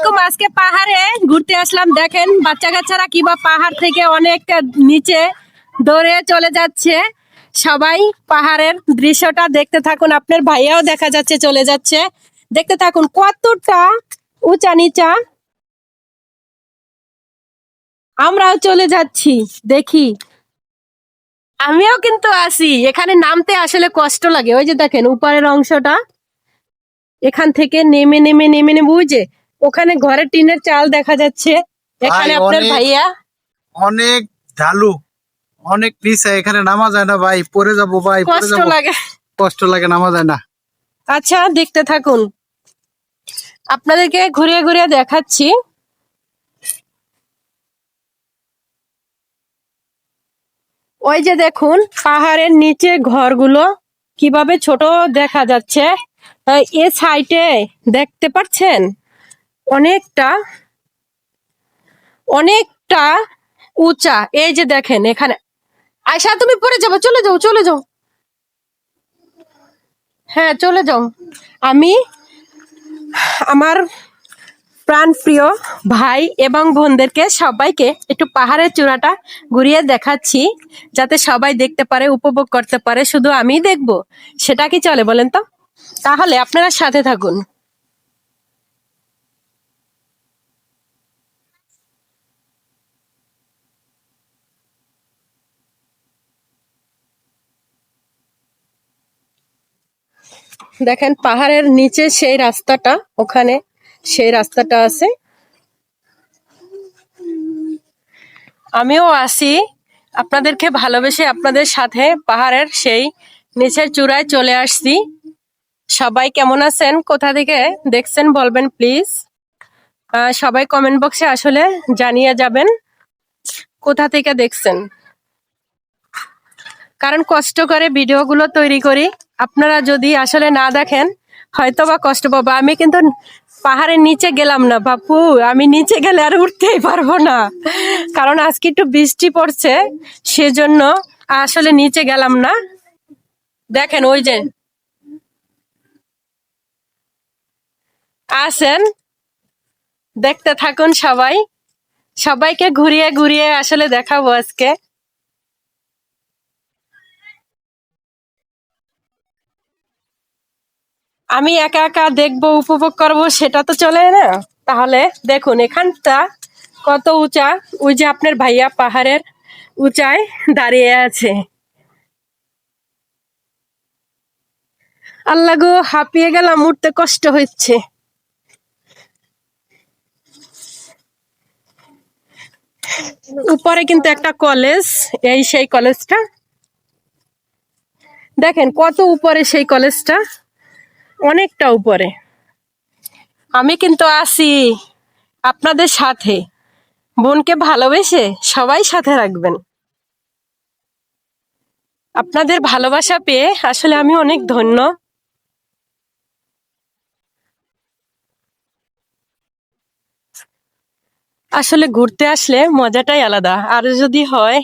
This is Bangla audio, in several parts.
আলাইকুম, আজকে পাহাড়ে ঘুরতে আসলাম। দেখেন বাচ্চা কাচ্চারা কিবা পাহাড় থেকে অনেক নিচে দৌড়ে চলে যাচ্ছে। সবাই পাহাড়ের দৃশ্যটা দেখতে থাকুন। আপনার ভাইয়াও দেখা যাচ্ছে, চলে যাচ্ছে। দেখতে থাকুন, কতটা উঁচা নিচা। আমরাও চলে যাচ্ছি, দেখি। আমিও কিন্তু আসি এখানে নামতে আসলে কষ্ট লাগে। ওই যে দেখেন, উপরের অংশটা। এখান থেকে নেমে নেমে নেমে নেমে বুঝে ওখানে ঘরের টিনের চাল দেখা যাচ্ছে। এখানে আপনার ভাইয়া? অনেক ঢালু অনেক নিচে এখানে নামা যায় না ভাই পড়ে যাব ভাই কষ্ট লাগে। কষ্ট লাগে নামা যায় না। আচ্ছা দেখতে থাকুন। আপনাদেরকে ঘুরিয়ে ঘুরিয়ে দেখাচ্ছি। ওই যে দেখুন পাহাড়ের নিচে ঘরগুলো কীভাবে ছোট দেখা যাচ্ছে। এ সাইডে দেখতে পাচ্ছেন? অনেকটা অনেকটা উঁচা। এই যে দেখেন এখানে। আয়সা তুমি পরে যাব, চলে যাও চলে যাও। হ্যাঁ চলে যাও। আমি আমার প্রাণ প্রিয় ভাই এবং বোনদেরকে সবাইকে একটু পাহাড়ের চূড়াটা ঘুরিয়ে দেখাচ্ছি, যাতে সবাই দেখতে পারে, উপভোগ করতে পারে। শুধু আমি দেখব, সেটা কি চলে বলেন তো? তাহলে আপনারা সাথে থাকুন। দেখেন, পাহাড়ের নিচে সেই রাস্তাটা, ওখানে সেই রাস্তাটা আছে। আমিও আসি। আপনাদেরকে ভালোবেসে আপনাদের সাথে পাহাড়ের সেই নিচের চূড়ায় চলে আসছি। সবাই কেমন আছেন? কোথা থেকে দেখছেন বলবেন, প্লিজ। সবাই কমেন্ট বক্সে আসলে জানিয়ে যাবেন কোথা থেকে দেখছেন। কারণ কষ্ট করে ভিডিওগুলো তৈরি করি। আপনারা যদি আসলে না দেখেন হয়তো বা কষ্ট পাবো। আমি কিন্তু পাহাড়ের নিচে গেলাম না, বাপু। আমি নিচে গেলে আর উঠতেই পারব না। কারণ আজকে একটু বৃষ্টি পড়ছে, সেজন্য আসলে নিচে গেলাম না। দেখেন ওই যে আসেন দেখতে থাকুন সবাই। সবাইকে ঘুরিয়ে ঘুরিয়ে আসলে দেখাবো আজকে। আমি একা একা দেখব, উপভোগ করব, সেটা তো চলে না। তাহলে দেখুন, এখানটা কত উঁচা। ওই যে আপনার ভাইয়া পাহাড়ের উঁচায় দাঁড়িয়ে আছে। আল্লাহ গো, হাঁপিয়ে গেলাম, উঠতে কষ্ট হচ্ছে। উপরে কিন্তু একটা কলেজ, এই সেই কলেজটা। দেখেন কত উপরে সেই কলেজটা। অনেকটা উপরে। আমি কিন্তু আছি আপনাদের সাথে। বোনকে ভালোবেসে সবাই সাথে রাখবেন। আপনাদের ভালোবাসা পেয়ে আসলে আমি অনেক ধন্য। আসলে ঘুরতে আসলে মজাটাই আলাদা। আর যদি হয়,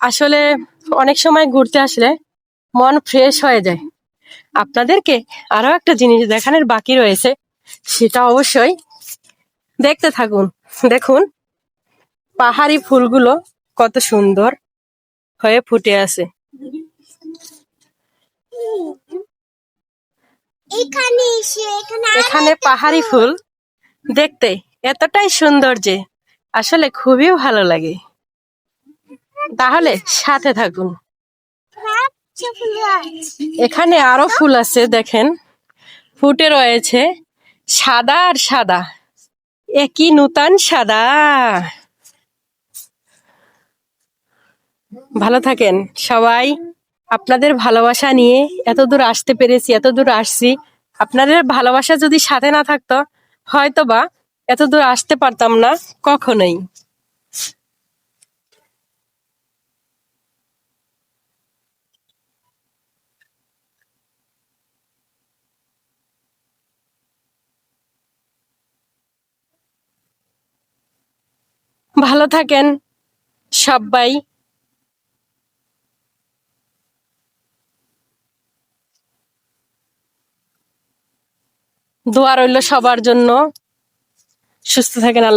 আসলে অনেক সময় ঘুরতে আসলে মন ফ্রেশ হয়ে যায়। আপনাদেরকে আরও একটা জিনিস দেখানোর বাকি রয়েছে সেটা অবশ্যই দেখতে থাকুন। দেখুন পাহাড়ি ফুলগুলো কত সুন্দর হয়ে ফুটে আছে। এখানে পাহাড়ি ফুল দেখতে এতটাই সুন্দর যে আসলে খুবই ভালো লাগে। তাহলে সাথে থাকুন। এখানে আরও ফুল আছে, দেখেন। ফুটে রয়েছে সাদা আর সাদা। একই নূতন সাদা। ভালো থাকেন সবাই। আপনাদের ভালোবাসা নিয়ে এত দূর আসতে পেরেছি, এত দূর আসছি। আপনাদের ভালোবাসা যদি সাথে না থাকতো হয়তো বা এত দূর আসতে পারতাম না কখনোই। ভালো থাকেন সবাই। দোয়া রইল সবার জন্য। সুস্থ থাকেন আল্লাহ